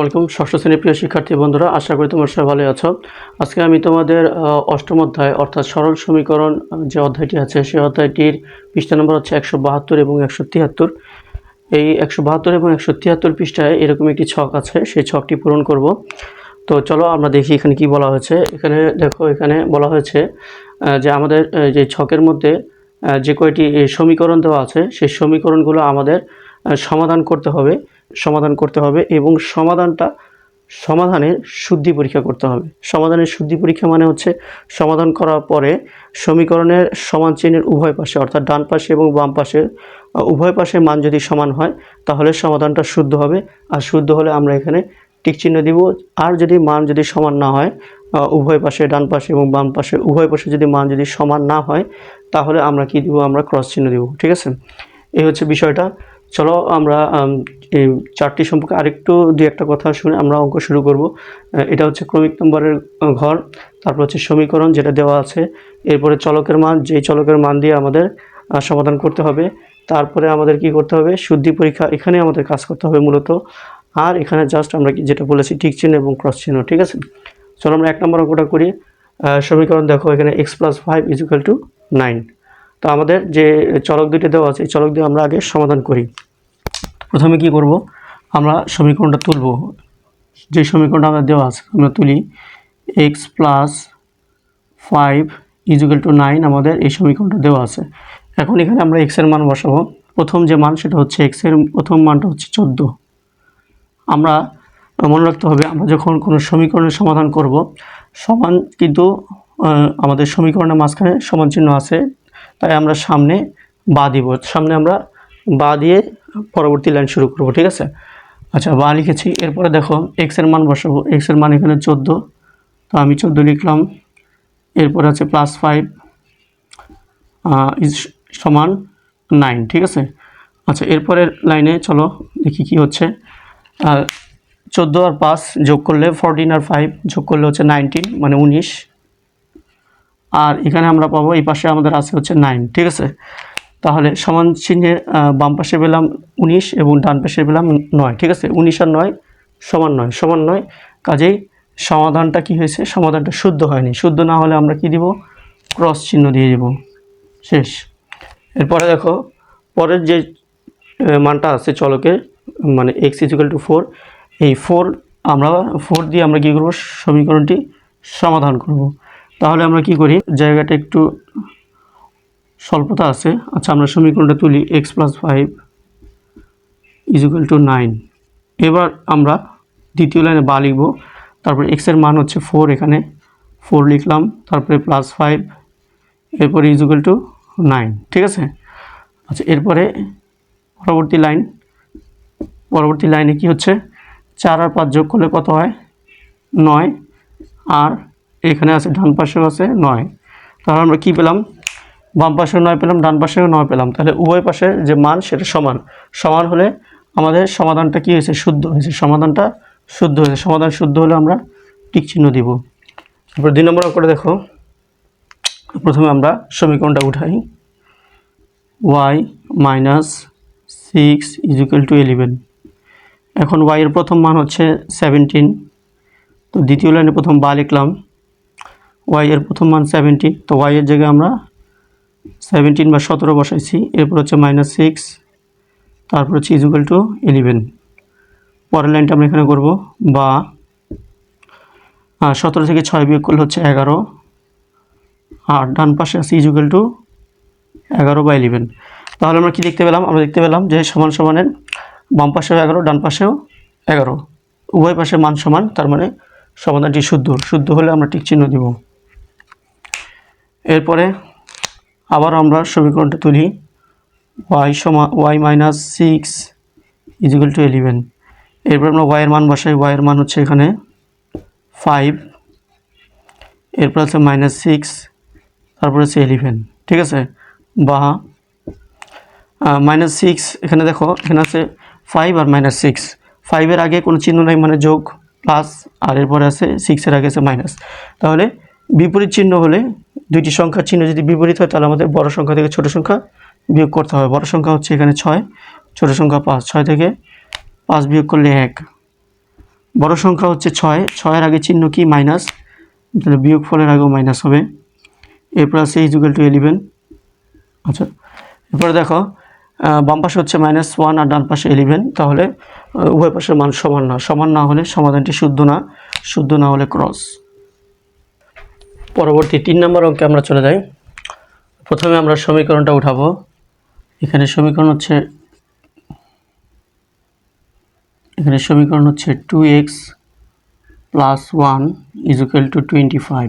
আলাইকুম, ষষ্ঠ শ্রেণির প্রিয় শিক্ষার্থী বন্ধুরা, আশা করি তোমরা সবাই ভালো আছো। আজকে আমি তোমাদের অষ্টম অধ্যায়, অর্থাৎ সরল সমীকরণ যে অধ্যায়টি আছে সেই অধ্যায়টির পৃষ্ঠা নম্বর হচ্ছে একশো বাহাত্তর এবং একশো তিয়াত্তর। এই একশো বাহাত্তর এবং একশো তিয়াত্তর পৃষ্ঠায় এরকম একটি ছক আছে, সেই ছকটি পূরণ করব। তো চলো আমরা দেখি এখানে কি বলা হয়েছে। এখানে দেখো, এখানে বলা হয়েছে যে আমাদের যে ছকের মধ্যে যে কয়টি সমীকরণ দেওয়া আছে, সেই সমীকরণগুলো আমাদের সমাধান করতে হবে। সমাধান করতে হবে এবং সমাধানটা সমাধানের শুদ্ধি পরীক্ষা করতে হবে। সমাধানের শুদ্ধি পরীক্ষা মানে হচ্ছে সমাধান করার পরে সমীকরণের সমান চিহ্নের উভয় পাশে, অর্থাৎ ডান পাশে এবং বাম পাশে উভয় পাশে মান যদি সমান হয়, তাহলে সমাধানটা শুদ্ধ হবে। আর শুদ্ধ হলে আমরা এখানে টিক চিহ্ন দিব। আর যদি মান যদি সমান না হয় উভয় পাশে ডান পাশে এবং বাম পাশে, উভয় পাশে যদি মান যদি সমান না হয়, তাহলে আমরা কি দিব? আমরা ক্রস চিহ্ন দিব। ঠিক আছে? এই হচ্ছে বিষয়টা। চলো আমরা এই চারটি সম্পর্কে আরেকটু দুই একটা কথা শুনে আমরা অঙ্ক শুরু করব। এটা হচ্ছে ক্রমিক নম্বরের ঘর, তারপর হচ্ছে সমীকরণ যেটা দেওয়া আছে। এরপরে চলকের মান, যেই চলকের মান দিয়ে আমাদের সমাধান করতে হবে, তারপরে আমাদের কি করতে হবে? শুদ্ধি পরীক্ষা এখানে আমাদের কাজ করতে হবে মূলত। আর এখানে জাস্ট আমরা যেটা বলেছি টিক চিহ্ন এবং ক্রস চিহ্ন, ঠিক আছে? চলো আমরা এক নম্বর অঙ্কটা করি। সমীকরণ দেখো, এখানে x plus five equal to nine তো আমাদের যে চলক দুইটা দেওয়া আছে, এই চলক দিয়ে আমরা আগে সমাধান করি। প্রথমে কি করব? আমরা সমীকরণটা তুলব। যে সমীকরণটা আমাদের দেওয়া আছে, আমরা তুলি x plus five equal to nine আমাদের এই সমীকরণটা দেওয়া আছে। এখন এখানে আমরা এক্সের মান বসাবো। প্রথম যে মান, সেটা হচ্ছে এক্সের প্রথম মানটা হচ্ছে চোদ্দ। আমরা মনে রাখতে হবে, আমরা যখন কোনো সমীকরণের সমাধান করব, সমান কিন্তু আমাদের সমীকরণের মাঝখানে সমান চিহ্ন আছে। তাই আমরা সামনে বা দিব। সামনে আমরা বা দিয়ে পরবর্তী লাইন শুরু করব, ঠিক আছে? আচ্ছা বা লিখেছি। এরপরে দেখো এক্সের মান বসাবো। এক্সের মান এখানে চোদ্দ। তো আমি চোদ্দ লিখলাম। এরপর আছে প্লাস ফাইভ সমান নাইন ঠিক আছে? আচ্ছা এরপরের লাইনে চলো, দেখি কি হচ্ছে। চোদ্দ আর পাঁচ যোগ করলে ফোরটিন আর ফাইভ যোগ করলে হচ্ছে নাইনটিন মানে উনিশ। আর এখানে আমরা পাবো এই পাশে আমাদের আছে হচ্ছে নাইন ঠিক আছে? তাহলে সমান চিহ্নের আহ, বাম পাশে পেলাম উনিশ এবং ডান পাশে পেলাম নয় ঠিক আছে? উনিশ আর নয় সমান নয় সমান নয়। কাজেই সমাধানটা কি হয়েছে? সমাধানটা শুদ্ধ হয়নি। শুদ্ধ না হলে আমরা কি দিব? ক্রস চিহ্ন দিয়ে দিব। শেষ। এরপরে দেখো পরের যে মানটা আছে চলকের মানে এক্স ইজিক্যাল টু ফোর এই ফোর আমরা ফোর দিয়ে আমরা কী করব? সমীকরণটি সমাধান করব। তাহলে আমরা কি করি? জায়গাটা একটু স্বল্পতা আছে। আচ্ছা আমরা সমীকরণটা তুলি x plus five equal to nine এবার আমরা দ্বিতীয় লাইনে বা লিখব। তারপরে এক্সের মান হচ্ছে ফোর এখানে। ফোর লিখলাম, তারপরে প্লাস ফাইভ এরপরে ইজিক্যাল টু নাইন ঠিক আছে? আচ্ছা এরপরে পরবর্তী লাইন পরবর্তী লাইনে কি হচ্ছে? চার আর পাঁচ যোগ করলে কত হয়? নয়। আর এখানে আছে, ডান পাশেও আছে নয়। তাহলে আমরা কী পেলাম? বাম পাশেও নয় পেলাম, ডান পাশেও নয় পেলাম। তাহলে উভয় পাশের যে মান, সেটা সমান। সমান হলে আমাদের সমাধানটা কী হয়েছে? শুদ্ধ হয়েছে। সমাধানটা শুদ্ধ হয়েছে। সমাধান শুদ্ধ হলে আমরা টিক চিহ্ন দিব। তারপর দুই নম্বর করে দেখো। প্রথমে আমরা সমীকরণটা উঠাই। Y minus six equal to eleven. এখন ওয়াইয়ের প্রথম মান হচ্ছে সেভেন্টিন। তো দ্বিতীয় লাইনে প্রথম বা লিখলাম। Y এর প্রথম মান সেভেন্টিন তো y এর জায়গায় আমরা সেভেন্টিন বা সতেরো বসাইছি, এরপর হচ্ছে মাইনাস সিক্স তারপর হচ্ছে ইজুকাল টু ইলেভেন পরের লাইনটা আমরা এখানে করব, বা সতেরো থেকে ছয় বিয়োগ করলে হচ্ছে এগারো, আর ডান পাশে আছে ইজুকাল টু এগারো বা ইলেভেন তাহলে আমরা কি দেখতে পেলাম? আমরা দেখতে পেলাম যে সমান সমানের বাম পাশেও এগারো, ডান পাশেও এগারো। উভয় পাশে মান সমান, তার মানে সমাধানটি শুদ্ধ। শুদ্ধ হলে আমরা টিক চিহ্ন দিব। এরপরে আবার আমরা সমীকরণটা তুলি। ওয়াই সমান y minus six equal to eleven এরপর আমরা ওয়াইয়ের মান বসাই। ওয়াইয়ের মান হচ্ছে এখানে ফাইভ এরপর আছে মাইনাস সিক্স তারপর হচ্ছে ইলেভেন ঠিক আছে? বা মাইনাস সিক্স এখানে দেখো, এখানে আছে ফাইভ আর মাইনাস সিক্স ফাইভের আগে কোনো চিহ্ন নাই মানে যোগ প্লাস আর এরপরে আছে সিক্সের আগে আছে মাইনাস তাহলে বিপরীত চিহ্ন হলে দুইটি সংখ্যার চিহ্ন যদি বিপরীত হয়, তাহলে আমাদের বড় সংখ্যা থেকে ছোট সংখ্যা বিয়োগ করতে হবে। বড় সংখ্যা হচ্ছে এখানে ছয়, ছোট সংখ্যা পাঁচ, ছয় থেকে পাঁচ বিয়োগ করলে এক। বড় সংখ্যা হচ্ছে ছয়, ছয়ের আগে চিহ্ন কি? মাইনাস। তাহলে বিয়োগ ফলের আগেও মাইনাস হবে। এরপর আছে ইজুকাল টু এলিভেন। আচ্ছা এরপরে দেখো বাম পাশে হচ্ছে মাইনাস ওয়ান আর ডান পাশে এলিভেন। তাহলে উভয় পাশের মান সমান না। সমান না হলে সমাধানটি শুদ্ধ না। শুদ্ধ না হলে ক্রস। পরবর্তী তিন নম্বর অঙ্কে আমরা চলে যাই। প্রথমে আমরা সমীকরণটা উঠাবো। এখানে সমীকরণ হচ্ছে এখানে সমীকরণ হচ্ছে two x plus one equal to twenty five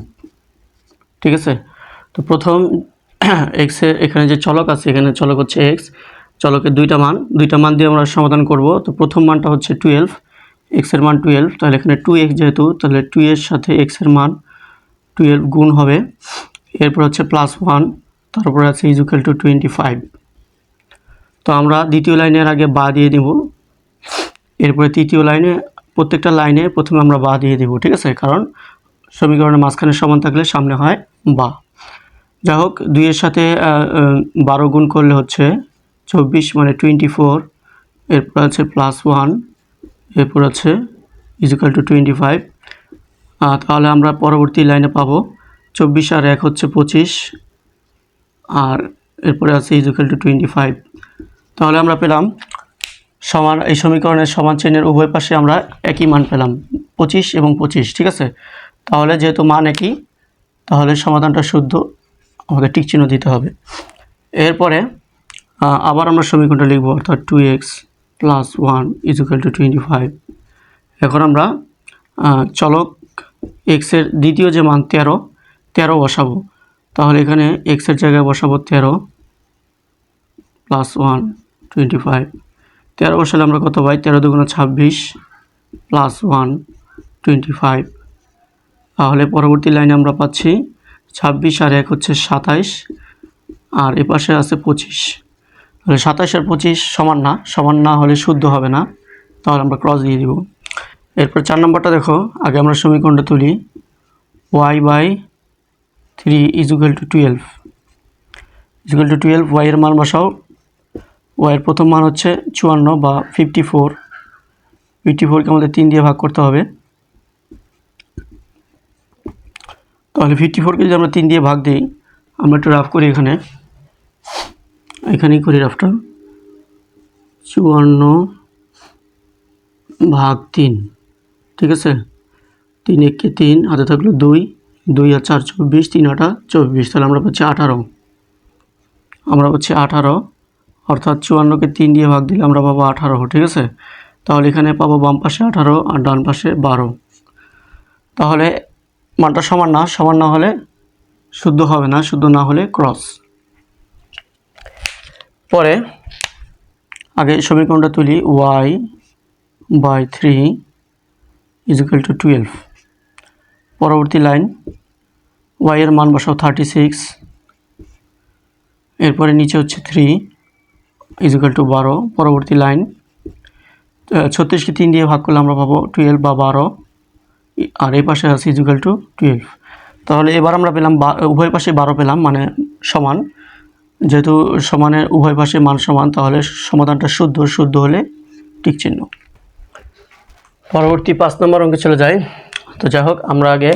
ঠিক আছে? তো প্রথম এক্সের এখানে যে চলক আছে, এখানে চলক হচ্ছে এক্স চলকের দুইটা মান দুইটা মান দিয়ে আমরা সমাধান করব। তো প্রথম মানটা হচ্ছে টুয়েলভ এক্সের মান টুয়েলভ তাহলে এখানে টু এক্স যেহেতু, তাহলে টু এর সাথে এক্সের মান টুয়েলভ গুণ হবে। এরপর হচ্ছে প্লাস ওয়ান তারপরে আছে ইজুকাল টু টোয়েন্টি ফাইভ তো আমরা দ্বিতীয় লাইনের আগে বা দিয়ে দিব। এরপরে তৃতীয় লাইনে, প্রত্যেকটা লাইনে প্রথমে আমরা বা দিয়ে দিব, ঠিক আছে? কারণ সমীকরণের মাঝখানে সমান থাকলে সামনে হয় বা। যাই হোক, দুইয়ের সাথে বারো গুণ করলে হচ্ছে চব্বিশ মানে টোয়েন্টি ফোর এরপর আছে প্লাস ওয়ান এরপর আছে ইজিক্যাল টু টোয়েন্টি ফাইভ তাহলে আমরা পরবর্তী লাইনে পাবো। চব্বিশ আর এক হচ্ছে পঁচিশ। আর এরপরে আছে ইজিক্যাল টু টোয়েন্টি ফাইভ তাহলে আমরা পেলাম সমান, এই সমীকরণের সমান চিহ্নের উভয় পাশে আমরা একই মান পেলাম, পঁচিশ এবং পঁচিশ, ঠিক আছে? তাহলে যেহেতু মান একই, তাহলে সমাধানটা শুদ্ধ আমাদের টিক চিহ্ন দিতে হবে। এরপরে আবার আমরা সমীকরণটা লিখব, অর্থাৎ two x plus one equal to twenty five এখন আমরা চলক এক্সের দ্বিতীয় যে মান তেরো তেরো বসাবো। তাহলে এখানে এক্সের জায়গায় বসাবো তেরো প্লাস ওয়ান টোয়েন্টি ফাইভ তেরো বসালে আমরা কত পাই? তেরো দুগুণা ছাব্বিশ প্লাস ওয়ান টোয়েন্টি ফাইভ তাহলে পরবর্তী লাইনে আমরা পাচ্ছি ছাব্বিশ আর এক হচ্ছে সাতাইশ, আর এ পাশে আছে পঁচিশ। তাহলে সাতাইশ আর পঁচিশ সমান না সমান না হলে শুদ্ধ হবে না। তাহলে আমরা ক্রস দিয়ে দিব। এরপর চার নম্বরটা দেখো। আগে আমরা সমীকরণটা তুলি। Y by three equal to twelve equal to twelve ওয়াইয়ের মান বসাও। ওয়াইয়ের প্রথম মান হচ্ছে চুয়ান্ন বা ফিফটি ফোর ফিফটি ফোরকে আমাদের তিন দিয়ে ভাগ করতে হবে। তাহলে ফিফটি ফোরকে যদি আমরা তিন দিয়ে ভাগ দিই, আমরা একটু রাফ করি এখানে। এখানেই করি রাফটা চুয়ান্ন ভাগ তিন। ঠিক আছে? তিন একে তিন, হাতে থাকল দুই দুই আর চার চব্বিশ, তিন আটা চব্বিশ, তাহলে আমরা পাচ্ছি আঠারো। আমরা পাচ্ছি আঠারো, অর্থাৎ চুয়ান্নকে তিন দিয়ে ভাগ দিলে আমরা পাবো আঠারো, ঠিক আছে? তাহলে এখানে পাবো বাম পাশে আঠারো আর ডান পাশে বারো। তাহলে মানটা সমান না সমান না হলে শুদ্ধ হবে না, শুদ্ধ না হলে ক্রস পরে আগে সমীকরণটা তুলি y by three equal to twelve পরবর্তী লাইন ওয়াইয়ের মান বসাও থার্টি সিক্স এরপরে নিচে হচ্ছে থ্রি ইজিক্যাল টু বারো। পরবর্তী লাইন ছত্রিশকে তিন দিয়ে ভাগ করলে আমরা পাবো টুয়েলভ বা বারো। আর এই পাশে আছে ইজিক্যাল টু টুয়েলভ তাহলে এবার আমরা পেলাম উভয় পাশে বারো পেলাম মানে সমান। যেহেতু সমানের উভয় পাশে মান সমান, তাহলে সমাধানটা শুদ্ধ শুদ্ধ হলে টিক চিহ্ন। পরবর্তী পাঁচ নম্বর অঙ্কে চলে যাই। তো যাই হোক, আমরা আগে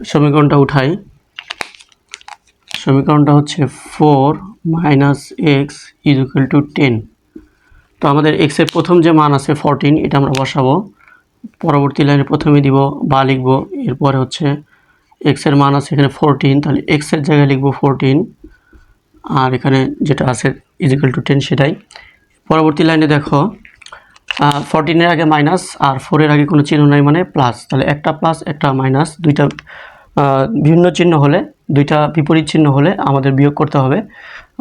সমীকরণটা উঠাই। সমীকরণটা হচ্ছে four minus x equal to ten. তো আমাদের এক্সের প্রথম যে মান আছে ফোরটিন, এটা আমরা বসাবো। পরবর্তী লাইনে প্রথমে দিব, বা লিখব। এরপরে হচ্ছে এক্সের মান আছে এখানে ফোরটিন, তাহলে এক্সের জায়গায় লিখব ফোরটিন। আর এখানে যেটা আছে ইজিক্যাল টু টেন, সেটাই। পরবর্তী লাইনে দেখো ফোরটিনের আগে মাইনাস আর ফোরের আগে কোনো চিহ্ন নাই মানে প্লাস তাহলে একটা প্লাস একটা মাইনাস দুইটা ভিন্ন চিহ্ন হলে, দুইটা বিপরীত চিহ্ন হলে আমাদের বিয়োগ করতে হবে।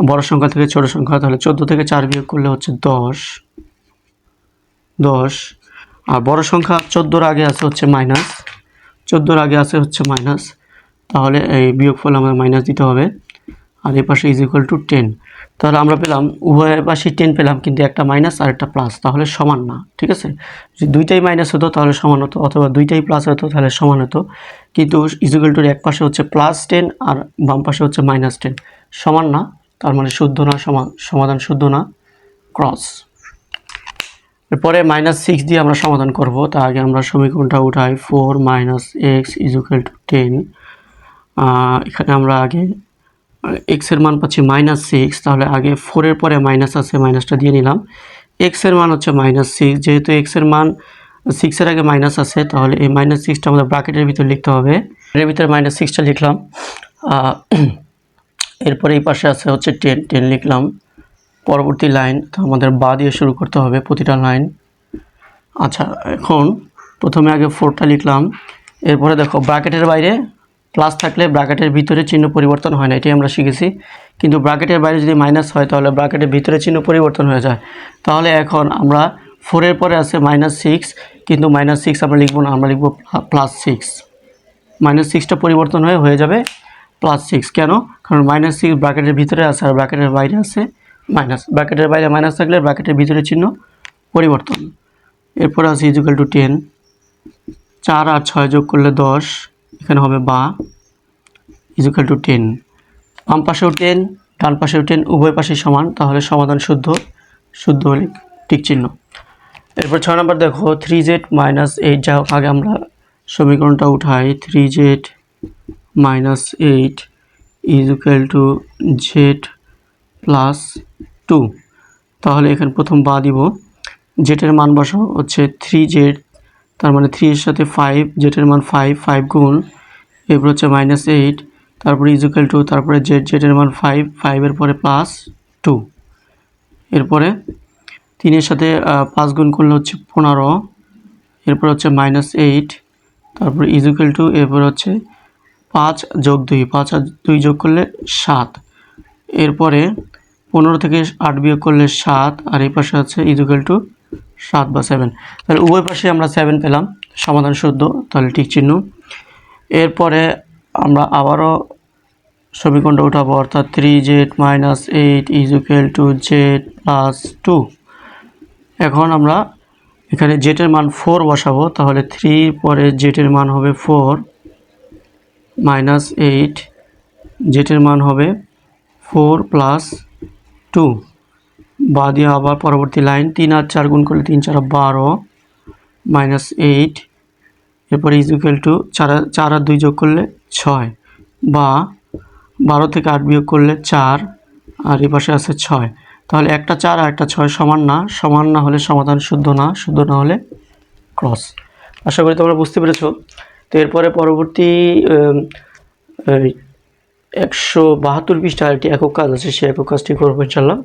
বড় সংখ্যা থেকে ছোট সংখ্যা, তাহলে চোদ্দ থেকে চার বিয়োগ করলে হচ্ছে দশ। দশ। আর বড় সংখ্যা চোদ্দোর আগে আছে হচ্ছে মাইনাস চোদ্দোর আগে আছে হচ্ছে মাইনাস তাহলে এই বিয়োগফল আমাদের মাইনাস দিতে হবে। আর এই পাশে ইজ ইকুয়াল টু টেন তাহলে আমরা পেলাম, উভয় পাশে টেন পেলাম কিন্তু একটা মাইনাস আর একটা প্লাস তাহলে সমান না, ঠিক আছে? যদি দুইটাই মাইনাস হতো তাহলে সমান হতো, অথবা দুইটাই প্লাস হতো তাহলে সমান হতো, কিন্তু ইজুকাল টুর এক পাশে হচ্ছে প্লাস টেন আর বাম পাশে হচ্ছে মাইনাস টেন সমান না, তার মানে শুদ্ধ না সমাধান শুদ্ধ না ক্রস এরপরে মাইনাস সিক্স দিয়ে আমরা সমাধান করব, তার আগে আমরা সমীকরণটা উঠাই four minus x equal to ten এখানে আমরা আগে এক্সের মান পাচ্ছি মাইনাস সিক্স তাহলে আগে ফোরের পরে মাইনাস আছে মাইনাসটা দিয়ে নিলাম। এক্সের মান হচ্ছে মাইনাস সিক্স যেহেতু এক্সের মান সিক্সের আগে মাইনাস আছে, তাহলে এই মাইনাস সিক্সটা আমাদের ব্র্যাকেটের ভিতর লিখতে হবে। এর ভিতরে মাইনাস সিক্সটা লিখলাম। এরপরে এই পাশে আছে হচ্ছে টেন টেন লিখলাম। পরবর্তী লাইন তো আমাদের বা দিয়ে শুরু করতে হবে প্রতিটা লাইন আচ্ছা এখন প্রথমে আগে ফোরটা লিখলাম। এরপরে দেখো ব্র্যাকেটের বাইরে প্লাস থাকলে ব্র্যাকেটের ভিতরে চিহ্ন পরিবর্তন হয় না, এটাই আমরা শিখেছি। কিন্তু ব্র্যাকেটের বাইরে যদি মাইনাস হয়, তাহলে ব্র্যাকেটের ভিতরে চিহ্ন পরিবর্তন হয়ে যায়। তাহলে এখন আমরা ফোরের পরে আছে মাইনাস সিক্স কিন্তু মাইনাস সিক্স আমরা লিখব না, আমরা লিখব প্লাস সিক্স মাইনাস সিক্সটা পরিবর্তন হয়ে হয়ে যাবে প্লাস সিক্স কেন? কারণ মাইনাস সিক্স ব্র্যাকেটের ভিতরে আছে আর ব্র্যাকেটের বাইরে আছে মাইনাস ব্র্যাকেটের বাইরে মাইনাস থাকলে ব্র্যাকেটের ভিতরে চিহ্ন পরিবর্তন। এরপর আছে ইজুকাল টু টেন চার আর ছয় যোগ করলে দশ। এখানে হবে বা ইজুকাল টু টেন বাম পাশেও টেন ডান পাশেও টেন উভয় পাশে সমান, তাহলে সমাধান শুদ্ধ। শুদ্ধ হলে টিক চিহ্ন। এরপর ছয় নম্বর দেখো থ্রি জেড মাইনাস এইট যা হোক, আগে আমরা সমীকরণটা উঠাই। Three z minus eight is equal to z plus two তাহলে এখানে প্রথম বা দিব। জেটের মান বসাও, হচ্ছে থ্রি জেড তার মানে থ্রি এর সাথে ফাইভ জেটের মান ফাইভ ফাইভ গুণ, এরপর হচ্ছে মাইনাস এইট তারপরে ইজুকাল টু তারপরে জেড জেটের মান ফাইভ ফাইভের পরে প্লাস টু এরপরে তিনের সাথে পাঁচ গুণ করলে হচ্ছে পনেরো, এরপর হচ্ছে মাইনাস এইট তারপর ইজুকাল টু এরপর হচ্ছে পাঁচ যোগ দুই, পাঁচ আর দুই যোগ করলে সাত। এরপরে পনেরো থেকে আট বিয়োগ করলে সাত, আর এই পাশে আছে ইজুকাল টু সাত বা সেভেন তাহলে উভয় পাশে আমরা সেভেন পেলাম। সমাধান শুদ্ধ, তাহলে ঠিক চিহ্ন। এরপরে আমরা আবারও সমীকরণটা উঠাবো, অর্থাৎ three z minus eight equal to z plus two এখন আমরা এখানে জেটের মান ফোর বসাবো, তাহলে থ্রি পরে জেটের মান হবে ফোর মাইনাস এইট জেটের মান হবে ফোর প্লাস টু বা দিয়ে আবার পরবর্তী লাইন, তিন আর চার গুণ করলে তিন চার, বারো মাইনাস এইট এরপর ইজুকাল টু চার চার আর দুই যোগ করলে ছয়, বা বারো থেকে আট বিয়োগ করলে চার, আর এই পাশে আছে ছয়। তাহলে একটা চার আর একটা ছয় সমান না সমান না হলে সমাধান শুদ্ধ না শুদ্ধ না হলে ক্রস আশা করি তোমরা বুঝতে পেরেছ। তো এরপরে পরবর্তী একশো বাহাত্তর পৃষ্ঠা একটি একক কাজ আছে, সেই একক কাজটি করব ইনশাল্লাহ